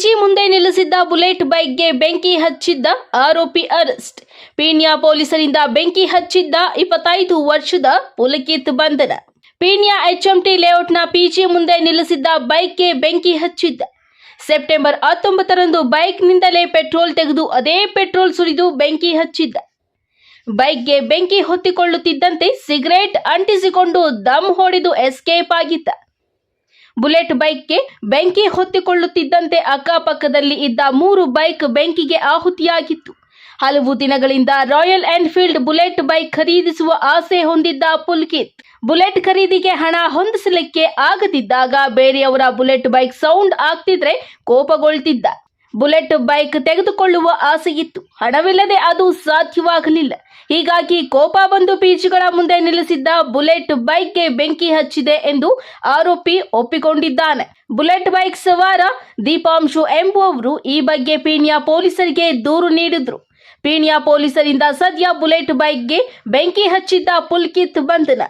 PG ಮುಂದೆ ನಿಲ್ಲಿಸಿದ್ದ bullet ಬೈಕ್ಗೆ ಬೆಂಕಿ ಹಚ್ಚಿದ್ದ ಆರೋಪಿ ಅರೆಸ್ಟ್. ಪೀಣ್ಯ ಪೊಲೀಸರಿಂದ ಬೆಂಕಿ ಹಚ್ಚಿದ್ದ ಇಪ್ಪತ್ತೈದು ವರ್ಷದ ಪುಲಕಿತ್ ಬಂಧನ. ಪೀಣ್ಯ ಎಚ್ಎಂಟಿ ಲೇಔಟ್ನ ಪಿಜಿ ಮುಂದೆ ನಿಲ್ಲಿಸಿದ್ದ ಬೈಕ್ಗೆ ಬೆಂಕಿ ಹಚ್ಚಿದ್ದ. ಸೆಪ್ಟೆಂಬರ್ ಹತ್ತೊಂಬತ್ತರಂದು ಬೈಕ್ನಿಂದಲೇ ಪೆಟ್ರೋಲ್ ತೆಗೆದು ಅದೇ ಪೆಟ್ರೋಲ್ ಸುರಿದು ಬೆಂಕಿ ಹಚ್ಚಿದ್ದ. ಬೈಕ್ಗೆ ಬೆಂಕಿ ಹೊತ್ತಿಕೊಳ್ಳುತ್ತಿದ್ದಂತೆ ಸಿಗರೇಟ್ ಅಂಟಿಸಿಕೊಂಡು ದಮ್ ಹೊಡೆದು ಎಸ್ಕೇಪ್ ಆಗಿದ್ದ. ಬುಲೆಟ್ ಬೈಕ್ಗೆ ಬೆಂಕಿ ಹೊತ್ತಿಕೊಳ್ಳುತ್ತಿದ್ದಂತೆ ಅಕ್ಕಪಕ್ಕದಲ್ಲಿ ಇದ್ದ ಮೂರು ಬೈಕ್ ಬೆಂಕಿಗೆ ಆಹುತಿಯಾಗಿತ್ತು. ಹಲವು ದಿನಗಳಿಂದ ರಾಯಲ್ ಎನ್ಫೀಲ್ಡ್ ಬುಲೆಟ್ ಬೈಕ್ ಖರೀದಿಸುವ ಆಸೆ ಹೊಂದಿದ್ದ ಪುಲ್ಕಿತ್. ಬುಲೆಟ್ ಖರೀದಿಗೆ ಹಣ ಹೊಂದಿಸಲಿಕ್ಕೆ ಆಗದಿದ್ದಾಗ ಬೇರೆಯವರ ಬುಲೆಟ್ ಬೈಕ್ ಸೌಂಡ್ ಆಗ್ತಿದ್ರೆ ಕೋಪಗೊಳ್ತಿದ್ದ. ಬುಲೆಟ್ ಬೈಕ್ ತೆಗೆದುಕೊಳ್ಳುವ ಆಸೆಯಿತ್ತು. ಹಣವಿಲ್ಲದೆ ಅದು ಸಾಧ್ಯವಾಗಲಿಲ್ಲ. ಹೀಗಾಗಿ ಕೋಪ ಬಂದು ಬೀಚ್ಗಳ ಮುಂದೆ ನಿಲ್ಲಿಸಿದ್ದ ಬುಲೆಟ್ ಬೈಕ್ಗೆ ಬೆಂಕಿ ಹಚ್ಚಿದೆ ಎಂದು ಆರೋಪಿ ಒಪ್ಪಿಕೊಂಡಿದ್ದಾನೆ. ಬುಲೆಟ್ ಬೈಕ್ ಸವಾರ ದೀಪಾಂಶು ಎಂಬುವವರು ಈ ಬಗ್ಗೆ ಪೀಣ್ಯ ಪೊಲೀಸರಿಗೆ ದೂರು ನೀಡಿದ್ರು. ಪೀಣ್ಯ ಪೊಲೀಸರಿಂದ ಸದ್ಯ ಬುಲೆಟ್ ಬೈಕ್ಗೆ ಬೆಂಕಿ ಹಚ್ಚಿದ್ದ ಪುಲ್ಕಿತ್ ಬಂಧನ.